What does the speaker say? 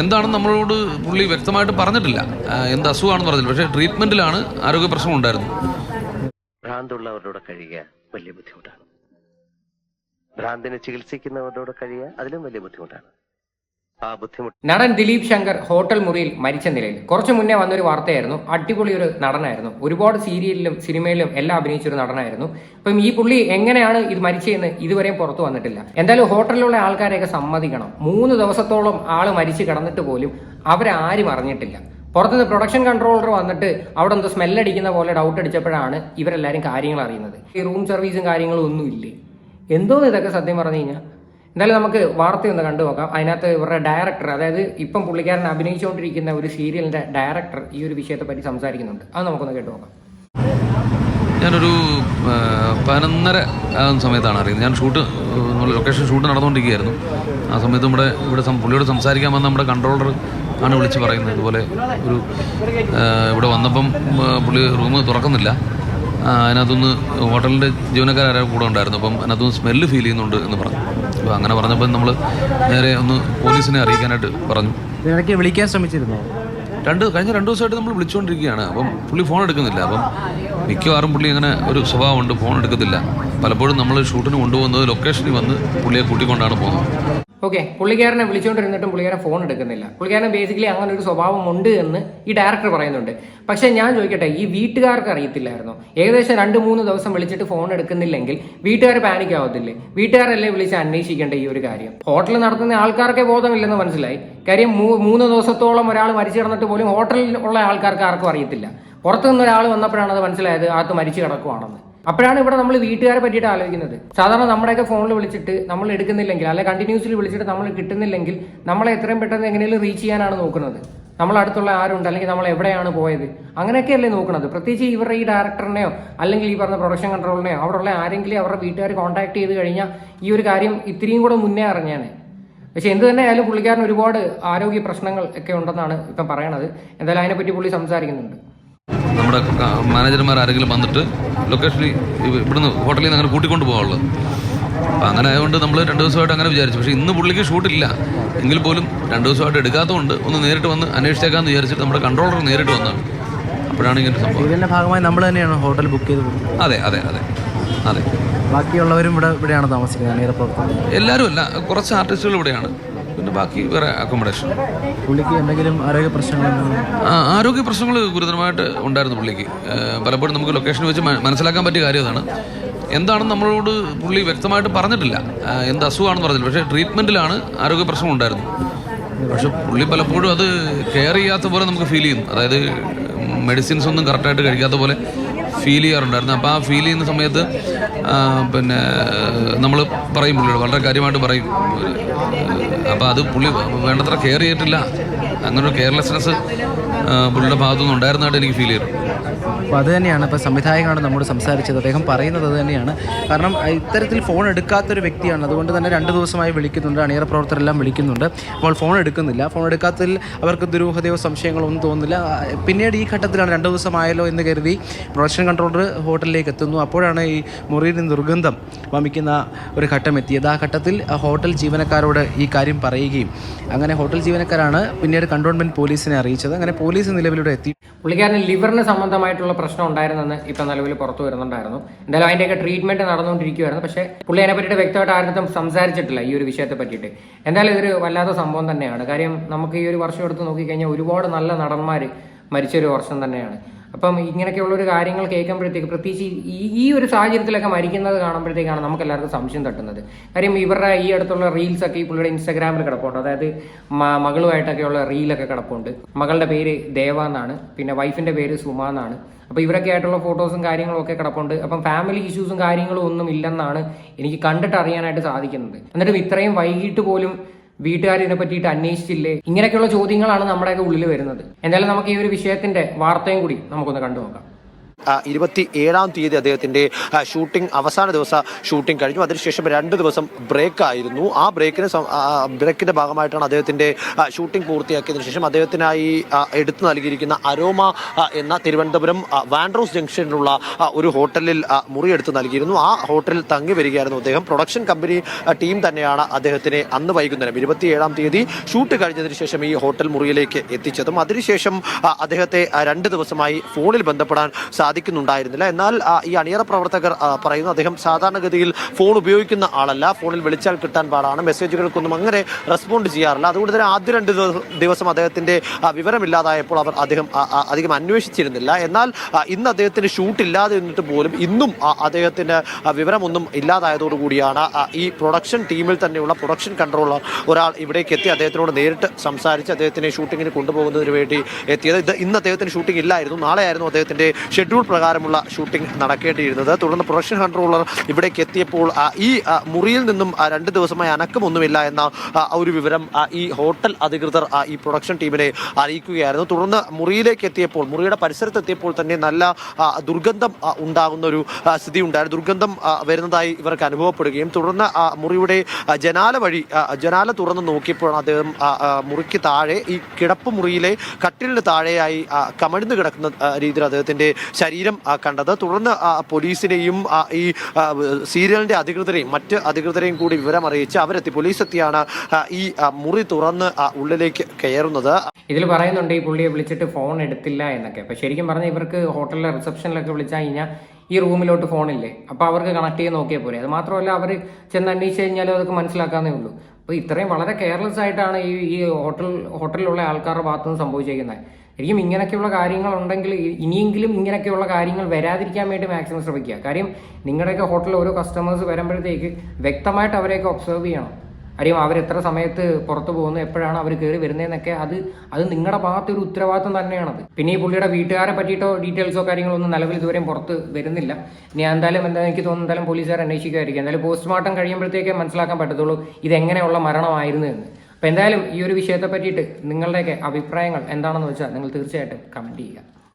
എന്താണെന്ന് നമ്മളോട് പുള്ളി വ്യക്തമായിട്ട് പറഞ്ഞിട്ടില്ല. എന്ത് അസുഖമാണെന്ന് പറഞ്ഞില്ല. പക്ഷേ ട്രീറ്റ്മെന്റിലാണ് ആരോഗ്യ പ്രശ്നം ഉണ്ടായിരുന്നു ഭ്രാന്തുള്ളവരുടെ കഴിയുക വലിയ ബുദ്ധിമുട്ടാണ്. ഭ്രാന്തിനെ ചികിത്സിക്കുന്നവരുടെ കഴിയുക അതിലും വലിയ ബുദ്ധിമുട്ടാണ്. നടൻ ദിലീപ് ശങ്കർ ഹോട്ടൽ മുറിയിൽ മരിച്ച നിലയിൽ. കുറച്ചു മുന്നേ വന്നൊരു വാർത്തയായിരുന്നു. അടിപൊളി ഒരു നടനായിരുന്നു. ഒരുപാട് സീരിയലിലും സിനിമയിലും എല്ലാം അഭിനയിച്ചൊരു നടനായിരുന്നു. അപ്പം ഈ പുള്ളി എങ്ങനെയാണ് ഇത് മരിച്ചതെന്ന് ഇതുവരെയും പുറത്തു വന്നിട്ടില്ല. എന്തായാലും ഹോട്ടലിലുള്ള ആൾക്കാരെയൊക്കെ സമ്മതിക്കണം. മൂന്ന് ദിവസത്തോളം ആൾ മരിച്ചു കിടന്നിട്ട് പോലും അവരാരും അറിഞ്ഞിട്ടില്ല. പുറത്തുനിന്ന് പ്രൊഡക്ഷൻ കൺട്രോളർ വന്നിട്ട് അവിടെ എന്തോ സ്മെല്ലടിക്കുന്ന പോലെ ഡൗട്ട് അടിച്ചപ്പോഴാണ് ഇവരെല്ലാവരും കാര്യങ്ങൾ അറിയുന്നത്. ഈ റൂം സർവീസും കാര്യങ്ങളും ഒന്നും ഇല്ലേ എന്തോന്ന് ഇതൊക്കെ സത്യം പറഞ്ഞു കഴിഞ്ഞാൽ? എന്തായാലും നമുക്ക് വാർത്തയൊന്ന് കണ്ടു നോക്കാം. അതിനകത്ത് ഇവരുടെ ഡയറക്ടർ അതായത് ഇപ്പം പുള്ളിക്കാരൻ അഭിനയിച്ചുകൊണ്ടിരിക്കുന്ന ഒരു സീരിയലിന്റെ ഡയറക്ടർ ഈ ഒരു വിഷയത്തെ പറ്റി സംസാരിക്കുന്നുണ്ട്. അത് നമുക്കൊന്ന് കേട്ടു നോക്കാം. ഞാനൊരു പതിനൊന്നര ആകുന്ന സമയത്താണ് അറിയുന്നത്. ഞാൻ ഷൂട്ട് ലൊക്കേഷൻ ഷൂട്ട് നടന്നുകൊണ്ടിരിക്കുകയായിരുന്നു. ആ സമയത്ത് നമ്മുടെ ഇവിടെ പുള്ളിയോട് സംസാരിക്കാൻ വന്ന നമ്മുടെ കൺട്രോളർ ആണ് വിളിച്ച് പറയുന്നത്. ഇതുപോലെ ഒരു ഇവിടെ വന്നപ്പം പുള്ളി റൂം തുറക്കുന്നില്ല. അതിനകത്തുനിന്ന് ഹോട്ടലിന്റെ ജീവനക്കാരും കൂടെ ഉണ്ടായിരുന്നു. അപ്പം അതിനകത്തുനിന്ന് സ്മെല്ല് ഫീൽ ചെയ്യുന്നുണ്ട് എന്ന് പറഞ്ഞു. അപ്പോൾ അങ്ങനെ പറഞ്ഞപ്പോൾ നമ്മൾ നേരെ ഒന്ന് പോലീസിനെ അറിയിക്കാനായിട്ട് പറഞ്ഞു. വിളിക്കാൻ ശ്രമിച്ചിരുന്നു? രണ്ട് കഴിഞ്ഞ രണ്ട് ദിവസമായിട്ട് നമ്മൾ വിളിച്ചുകൊണ്ടിരിക്കുകയാണ്. അപ്പം പുള്ളി ഫോൺ എടുക്കുന്നില്ല. അപ്പം മിക്കവാറും പുള്ളി അങ്ങനെ ഒരു സ്വഭാവമുണ്ട്. ഫോൺ എടുക്കത്തില്ല. പലപ്പോഴും നമ്മൾ ഷൂട്ടിന് കൊണ്ടുപോകുന്നത് ലൊക്കേഷനിൽ വന്ന് പുള്ളിയെ കൂട്ടിക്കൊണ്ടാണ് പോകുന്നത്. ഓക്കെ പുള്ളിക്കാരനെ വിളിച്ചുകൊണ്ടിരുന്നിട്ടും പുള്ളിക്കാരൻ ഫോൺ എടുക്കുന്നില്ല. പുള്ളിക്കാരൻ ബേസിക്കലി അങ്ങനെ ഒരു സ്വഭാവം ഉണ്ട് എന്ന് ഈ ഡയറക്ടർ പറയുന്നുണ്ട്. പക്ഷെ ഞാൻ ചോദിക്കട്ടെ ഈ വീട്ടുകാർക്ക് അറിയത്തില്ലായിരുന്നോ? ഏകദേശം രണ്ട് മൂന്ന് ദിവസം വിളിച്ചിട്ട് ഫോൺ എടുക്കുന്നില്ലെങ്കിൽ വീട്ടുകാർ പാനിക് ആവത്തില്ലേ? വീട്ടുകാരല്ലേ വിളിച്ച് അന്വേഷിക്കേണ്ട ഈ ഒരു കാര്യം? ഹോട്ടൽ നടത്തുന്ന ആൾക്കാർക്കേ ബോധമില്ലെന്ന് മനസ്സിലായി. കാര്യം മൂന്ന് ദിവസത്തോളം ഒരാൾ മരിച്ചു കിടന്നിട്ട് പോലും ഹോട്ടലിൽ ഉള്ള ആൾക്കാർക്ക് ആർക്കും അറിയത്തില്ല. പുറത്തു നിന്ന് ഒരാൾ വന്നപ്പോഴാണ് അത് മനസ്സിലായത് അകത്ത് മരിച്ചു കിടക്കുവാണെന്ന്. അപ്പോഴാണ് ഇവിടെ നമ്മൾ വീട്ടുകാരെ പറ്റിയിട്ട് ആലോചിക്കുന്നത്. സാധാരണ നമ്മുടെയൊക്കെ ഫോണിൽ വിളിച്ചിട്ട് നമ്മൾ എടുക്കുന്നില്ലെങ്കിൽ അല്ലെ കണ്ടിന്യൂസ്ലി വിളിച്ചിട്ട് നമ്മൾ കിട്ടുന്നില്ലെങ്കിൽ നമ്മളെ എത്രയും പെട്ടെന്ന് എങ്ങനെയും റീച്ച് ചെയ്യാനാണ് നോക്കുന്നത്. നമ്മൾ അടുത്തുള്ള ആരുണ്ട് അല്ലെങ്കിൽ നമ്മൾ എവിടെയാണ് പോയത്? അങ്ങനെയൊക്കെയല്ലേ നോക്കുന്നത്. പ്രത്യേകിച്ച് ഇവരുടെ ഈ ഡയറക്ടറിനെയോ അല്ലെങ്കിൽ ഈ പറഞ്ഞ പ്രൊഡക്ഷൻ കൺട്രോളിനെയോ അവിടെയുള്ള ആരെങ്കിലും അവരുടെ വീട്ടുകാർ കോൺടാക്ട് ചെയ്ത് കഴിഞ്ഞാൽ ഈ ഒരു കാര്യം ഇത്രയും കൂടെ മുന്നേ അറിഞ്ഞാണ്. പക്ഷെ എന്ത് തന്നെ ആയാലും പുള്ളിക്കാരന് ഒരുപാട് ആരോഗ്യ പ്രശ്നങ്ങൾ ഒക്കെ ഉണ്ടെന്നാണ് ഇപ്പം പറയണത്. എന്തായാലും അതിനെപ്പറ്റി പുള്ളി സംസാരിക്കുന്നുണ്ട്. നമ്മുടെ മാനേജർമാർ ആരെങ്കിലും വന്നിട്ട് ലൊക്കേഷനിൽ ഇവിടുന്ന് ഹോട്ടലിൽ നിന്ന് അങ്ങനെ കൂട്ടിക്കൊണ്ട് പോകാനുള്ളത്. അപ്പം അങ്ങനെ ആയതുകൊണ്ട് നമ്മൾ രണ്ട് ദിവസമായിട്ട് അങ്ങനെ വിചാരിച്ചു. പക്ഷേ ഇന്ന് പുള്ളിക്ക് ഷൂട്ടില്ല എങ്കിൽ പോലും രണ്ട് ദിവസമായിട്ട് എടുക്കാത്തതുകൊണ്ട് ഒന്ന് നേരിട്ട് വന്ന് അന്വേഷിച്ചേക്കാമെന്ന് വിചാരിച്ചിട്ട് നമ്മുടെ കൺട്രോളർ നേരിട്ട് വന്നാണ് അപ്പോഴാണ് ഇങ്ങനെ സംഭവം. ഇതിന്റെ ഭാഗമായി നമ്മൾ തന്നെയാണ് ഹോട്ടൽ ബുക്ക് ചെയ്ത് അതെ അതെ അതെ. അതെ. ബാക്കിയുള്ളവരും ഇവിടെ ഇവിടെയാണ് താമസിക്കുന്നത്? എല്ലാവരും അല്ല. കുറച്ച് ആർട്ടിസ്റ്റുകൾ ഇവിടെയാണ്. പിന്നെ ബാക്കി വേറെ അക്കോമഡേഷൻ പുള്ളിക്ക് എന്തെങ്കിലും ആരോഗ്യ പ്രശ്നങ്ങൾ ഗുരുതരമായിട്ട് ഉണ്ടായിരുന്നു പുള്ളിക്ക്. പലപ്പോഴും നമുക്ക് ലൊക്കേഷൻ വെച്ച് മനസ്സിലാക്കാൻ പറ്റിയ കാര്യം അതാണ്. എന്താണെന്ന് നമ്മളോട് പുള്ളി വ്യക്തമായിട്ട് പറഞ്ഞിട്ടില്ല. എന്ത് അസുഖമാണെന്ന് പറഞ്ഞില്ല. പക്ഷേ ട്രീറ്റ്മെന്റിലാണ് ആരോഗ്യ പ്രശ്നം ഉണ്ടായിരുന്നു പക്ഷെ പുള്ളി പലപ്പോഴും അത് കെയർ ചെയ്യാത്ത പോലെ നമുക്ക് ഫീൽ ചെയ്യുന്നു. അതായത് മെഡിസിൻസ് ഒന്നും കറക്റ്റായിട്ട് കഴിക്കാത്ത പോലെ ഫീൽ ചെയ്യാറുണ്ടായിരുന്നു. അപ്പോൾ ആ ഫീൽ ചെയ്യുന്ന സമയത്ത് പിന്നെ നമ്മൾ പറയും പുള്ളിയോട് വളരെ കാര്യമായിട്ട് പറയും. അപ്പോൾ അത് പുള്ളി വേണ്ടത്ര കെയർ ചെയ്തിട്ടില്ല. അങ്ങനെ ഒരു കെയർലെസ്നെസ് പുള്ളിയുടെ ഭാഗത്തുനിന്ന് ഉണ്ടായിരുന്നതായിട്ട് എനിക്ക് ഫീൽ ചെയ്തു അപ്പോൾ അത് തന്നെയാണ് ഇപ്പോൾ സംവിധായകനാണ് നമ്മോട് സംസാരിച്ചത്. അദ്ദേഹം പറയുന്നത് അത് തന്നെയാണ്. കാരണം ഇത്തരത്തിൽ ഫോൺ എടുക്കാത്തൊരു വ്യക്തിയാണ്. അതുകൊണ്ട് തന്നെ രണ്ട് ദിവസമായി വിളിക്കുന്നുണ്ട്. അണിയറ പ്രവർത്തകരെല്ലാം വിളിക്കുന്നുണ്ട്. അപ്പോൾ ഫോൺ എടുക്കുന്നില്ല. ഫോൺ എടുക്കാത്തതിൽ അവർക്ക് ദുരൂഹതയോ സംശയങ്ങളോ ഒന്നും തോന്നുന്നില്ല. പിന്നീട് ഈ ഘട്ടത്തിലാണ് രണ്ട് ദിവസമായല്ലോ എന്ന് കരുതി പ്രൊഡക്ഷൻ കൺട്രോളർ ഹോട്ടലിലേക്ക് എത്തുന്നു. അപ്പോഴാണ് ഈ മുറിയിൽ നിന്ന് ദുർഗന്ധം വമിക്കുന്ന ഒരു ഘട്ടം എത്തിയത്. ആ ഘട്ടത്തിൽ ഹോട്ടൽ ജീവനക്കാരോട് ഈ കാര്യം പറയുകയും അങ്ങനെ ഹോട്ടൽ ജീവനക്കാരാണ് പിന്നീട് കണ്ടോൺമെന്റ് പോലീസിനെ അറിയിച്ചത്. അങ്ങനെ പോലീസ് നിലവിലൂടെ എത്തി. പുള്ളിക്കാരന് ലിവറിന് സംബന്ധമായിട്ടുള്ള പ്രശ്നം ഉണ്ടായിരുന്നെന്ന് ഇപ്പം നിലവിൽ പുറത്തു വരുന്നുണ്ടായിരുന്നു. എന്തായാലും അതിന്റെയൊക്കെ ട്രീറ്റ്മെന്റ് നടന്നുകൊണ്ടിരിക്കുവായിരുന്നു. പക്ഷേ പുള്ളി അതിനെ പറ്റിയിട്ട് വ്യക്തമായിട്ട് ആരുടെ സംസാരിച്ചിട്ടില്ല ഈ ഒരു വിഷയത്തെ പറ്റിയിട്ട്. എന്തായാലും ഇതൊരു വല്ലാത്ത സംഭവം തന്നെയാണ്. കാര്യം നമുക്ക് ഈ ഒരു വർഷം എടുത്ത് നോക്കിക്കഴിഞ്ഞാൽ ഒരുപാട് നല്ല നടന്മാർ മരിച്ചൊരു വർഷം തന്നെയാണ്. അപ്പം ഇങ്ങനെയൊക്കെയുള്ള ഒരു കാര്യങ്ങൾ കേൾക്കുമ്പോഴത്തേക്ക് പ്രത്യേകിച്ച് ഈ ഈ ഒരു സാഹചര്യത്തിലൊക്കെ മരിക്കുന്നത് കാണുമ്പോഴത്തേക്കാണ് നമുക്ക് എല്ലാവർക്കും സംശയം തട്ടുന്നത്. കാര്യം ഇവരുടെ ഈ അടുത്തുള്ള റീൽസൊക്കെ ഈ പുള്ളിയുടെ ഇൻസ്റ്റാഗ്രാമിൽ കിടപ്പുണ്ട്. അതായത് മകളുമായിട്ടൊക്കെയുള്ള റീലൊക്കെ കിടപ്പുണ്ട്. മകളുടെ പേര് ദേവ എന്നാണ്. പിന്നെ വൈഫിന്റെ പേര് സുമ എന്നാണ്. അപ്പോൾ ഇവരൊക്കെ ആയിട്ടുള്ള ഫോട്ടോസും കാര്യങ്ങളും ഒക്കെ കിടപ്പുണ്ട്. അപ്പം ഫാമിലി ഇഷ്യൂസും കാര്യങ്ങളും ഒന്നും ഇല്ലെന്നാണ് എനിക്ക് കണ്ടിട്ട് അറിയാനായിട്ട് സാധിക്കുന്നത്. എന്നിട്ടും ഇത്രയും വൈകിട്ട് പോലും വീട്ടുകാർ ഇതിനെ പറ്റിയിട്ട് അന്വേഷിച്ചില്ലേ? ഇങ്ങനെയൊക്കെയുള്ള ചോദ്യങ്ങളാണ് നമ്മുടെയൊക്കെ ഉള്ളിൽ വരുന്നത്. എന്തായാലും നമുക്ക് ഈ ഒരു വിഷയത്തിന്റെ വാർത്തയും കൂടി നമുക്കൊന്ന് കണ്ടു നോക്കാം ഇരുപത്തി ഏഴാം തീയതി അദ്ദേഹത്തിന്റെ ഷൂട്ടിംഗ് അവസാന ദിവസം ഷൂട്ടിംഗ് കഴിഞ്ഞു. അതിനുശേഷം രണ്ട് ദിവസം ബ്രേക്ക് ആയിരുന്നു ആ ബ്രേക്കിന് ബ്രേക്കിന്റെ ഭാഗമായിട്ടാണ് അദ്ദേഹത്തിന്റെ ഷൂട്ടിംഗ് പൂർത്തിയാക്കിയതിനു ശേഷം അദ്ദേഹത്തിനായി എടുത്തു നൽകിയിരിക്കുന്ന അരോമ എന്ന തിരുവനന്തപുരം വാൻഡ്രോസ് ജംഗ്ഷനിലുള്ള ഒരു ഹോട്ടലിൽ മുറിയെടുത്ത് നൽകിയിരുന്നു. ആ ഹോട്ടലിൽ തങ്ങി വരികയായിരുന്നു അദ്ദേഹം. പ്രൊഡക്ഷൻ കമ്പനി ടീം തന്നെയാണ് അദ്ദേഹത്തിനെ അന്ന് വൈകുന്നേരം ഇരുപത്തിയേഴാം തീയതി ഷൂട്ട് കഴിഞ്ഞതിന് ശേഷം ഈ ഹോട്ടൽ മുറിയിലേക്ക് എത്തിച്ചതും. അതിനുശേഷം അദ്ദേഹത്തെ രണ്ട് ദിവസമായി ഫോണിൽ ബന്ധപ്പെടാൻ സാധിക്കുന്നുണ്ടായിരുന്നില്ല. എന്നാൽ ഈ അണിയറ പ്രവർത്തകർ പറയുന്നു അദ്ദേഹം സാധാരണഗതിയിൽ ഫോൺ ഉപയോഗിക്കുന്ന ആളല്ല. ഫോണിൽ വിളിച്ചാൽ കിട്ടാൻ പാടാണ്. മെസ്സേജുകൾക്കൊന്നും അങ്ങനെ റെസ്പോണ്ട് ചെയ്യാറില്ല. അതുകൊണ്ട് തന്നെ ആദ്യ രണ്ട് ദിവസം അദ്ദേഹത്തിന്റെ വിവരമില്ലാതായപ്പോൾ അവർ അദ്ദേഹം അധികം അന്വേഷിച്ചിരുന്നില്ല. എന്നാൽ ഇന്ന് അദ്ദേഹത്തിന് ഷൂട്ട് ഇല്ലാതെ നിന്നിട്ട് പോലും ഇന്നും അദ്ദേഹത്തിന് വിവരമൊന്നും ഇല്ലാതായതോടുകൂടിയാണ് ഈ പ്രൊഡക്ഷൻ ടീമിൽ തന്നെയുള്ള പ്രൊഡക്ഷൻ കൺട്രോളർ ഒരാൾ ഇവിടേക്ക് എത്തി അദ്ദേഹത്തിനോട് നേരിട്ട് സംസാരിച്ച് അദ്ദേഹത്തിനെ ഷൂട്ടിങ്ങിന് കൊണ്ടുപോകുന്നതിന് വേണ്ടി എത്തിയത്. ഇത് ഇന്ന് അദ്ദേഹത്തിന് ഷൂട്ടിംഗ് ഇല്ലായിരുന്നു. നാളെയായിരുന്നു അദ്ദേഹത്തിന്റെ ഷെഡ്യൂൾ പ്രകാരമുള്ള ഷൂട്ടിംഗ് നടക്കേണ്ടിയിരുന്നത്. തുടർന്ന് പ്രൊഡക്ഷൻ കൺട്രോളർ ഇവിടേക്ക് എത്തിയപ്പോൾ ഈ മുറിയിൽ നിന്നും രണ്ട് ദിവസമായി അനക്കമൊന്നുമില്ല എന്ന ഒരു വിവരം ഈ ഹോട്ടൽ അധികൃതർ ഈ പ്രൊഡക്ഷൻ ടീമിനെ അറിയിക്കുകയായിരുന്നു. തുടർന്ന് മുറിയിലേക്ക് എത്തിയപ്പോൾ മുറിയുടെ പരിസരത്ത് എത്തിയപ്പോൾ തന്നെ നല്ല ദുർഗന്ധം ഉണ്ടാകുന്ന ഒരു സ്ഥിതി ഉണ്ടായിരുന്നു ദുർഗന്ധം വരുന്നതായി ഇവർക്ക് അനുഭവപ്പെടുകയും തുടർന്ന് മുറിയുടെ ജനാല വഴി ജനാല തുറന്ന് നോക്കിയപ്പോഴാണ് അദ്ദേഹം മുറിക്ക് താഴെ ഈ കിടപ്പ് മുറിയിലെ കട്ടിലിന് താഴെയായി കമഴ്ന്നു കിടക്കുന്ന രീതിയിൽ അദ്ദേഹത്തിന്റെ ശരീരം കണ്ടത്. തുടർന്ന് പോലീസിനെയും ഈ സീരിയലിന്റെ അധികൃതരെയും മറ്റ് അധികൃതരെയും കൂടി വിവരം അറിയിച്ച് അവരെത്തി. പോലീസ് എത്തിയാണ് ഈ മുറി തുറന്ന് ഉള്ളിലേക്ക് കയറുന്നത്. ഇതിൽ പറയുന്നുണ്ട് ഈ പുള്ളിയെ വിളിച്ചിട്ട് ഫോൺ എടുത്തില്ല എന്നൊക്കെ. അപ്പൊ ശരിക്കും പറഞ്ഞാൽ ഇവർക്ക് ഹോട്ടലിലെ റിസപ്ഷനിലൊക്കെ വിളിച്ചാൽ കഴിഞ്ഞാൽ ഈ റൂമിലോട്ട് ഫോണില്ലേ? അപ്പോൾ അവർക്ക് കണക്ട് ചെയ്ത് നോക്കിയാൽ പോരെ. അത് മാത്രമല്ല അവർ ചെന്ന് അന്വേഷിച്ച് കഴിഞ്ഞാലും അതൊക്കെ മനസ്സിലാക്കാന്നേ ഉള്ളൂ. അപ്പോൾ ഇത്രയും വളരെ കെയർലെസ് ആയിട്ടാണ് ഈ ഈ ഹോട്ടൽ ഹോട്ടലിലുള്ള ആൾക്കാരുടെ ഭാഗത്തുനിന്ന് സംഭവിച്ചിരിക്കുന്നത് ശരിക്കും ഇങ്ങനെയൊക്കെയുള്ള കാര്യങ്ങൾ ഉണ്ടെങ്കിൽ ഇനിയെങ്കിലും ഇങ്ങനെയൊക്കെയുള്ള കാര്യങ്ങൾ വരാതിരിക്കാൻ വേണ്ടി മാക്സിമം ശ്രമിക്കുക. കാര്യം നിങ്ങളുടെയൊക്കെ ഹോട്ടലിൽ ഓരോ കസ്റ്റമേഴ്സ് വരുമ്പോഴത്തേക്ക് വ്യക്തമായിട്ട് അവരെയൊക്കെ ഒബ്സർവ് ചെയ്യണം. കാര്യം അവർ എത്ര സമയത്ത് പുറത്തു പോകുന്നു എപ്പോഴാണ് അവർ കയറി വരുന്നതെന്നൊക്കെ അത് അത് നിങ്ങളുടെ ഭാഗത്ത് ഒരു ഉത്തരവാദിത്വം തന്നെയാണത്. പിന്നെ ഈ പുള്ളിയുടെ വീട്ടുകാരെ പറ്റിയിട്ടോ ഡീറ്റെയിൽസോ കാര്യങ്ങളോ ഒന്നും നിലവിൽ ഇതുവരെയും പുറത്ത് വരുന്നില്ല. ഇനി എന്തായാലും എന്താ എനിക്ക് തോന്നുന്നു എന്തായാലും പോലീസുകാർ അന്വേഷിക്കുമായിരിക്കും. എന്തായാലും പോസ്റ്റ്മോർട്ടം കഴിയുമ്പോഴത്തേക്കേ മനസ്സിലാക്കാൻ പറ്റത്തുള്ളൂ ഇതെങ്ങനെയുള്ള മരണമായിരുന്നു എന്ന്. അപ്പോൾ എന്തായാലും ഈ ഒരു വിഷയത്തെ പറ്റിയിട്ട് നിങ്ങളുടെയൊക്കെ അഭിപ്രായങ്ങൾ എന്താണെന്ന് വെച്ചാൽ നിങ്ങൾ തീർച്ചയായിട്ടും കമന്റ് ചെയ്യുക.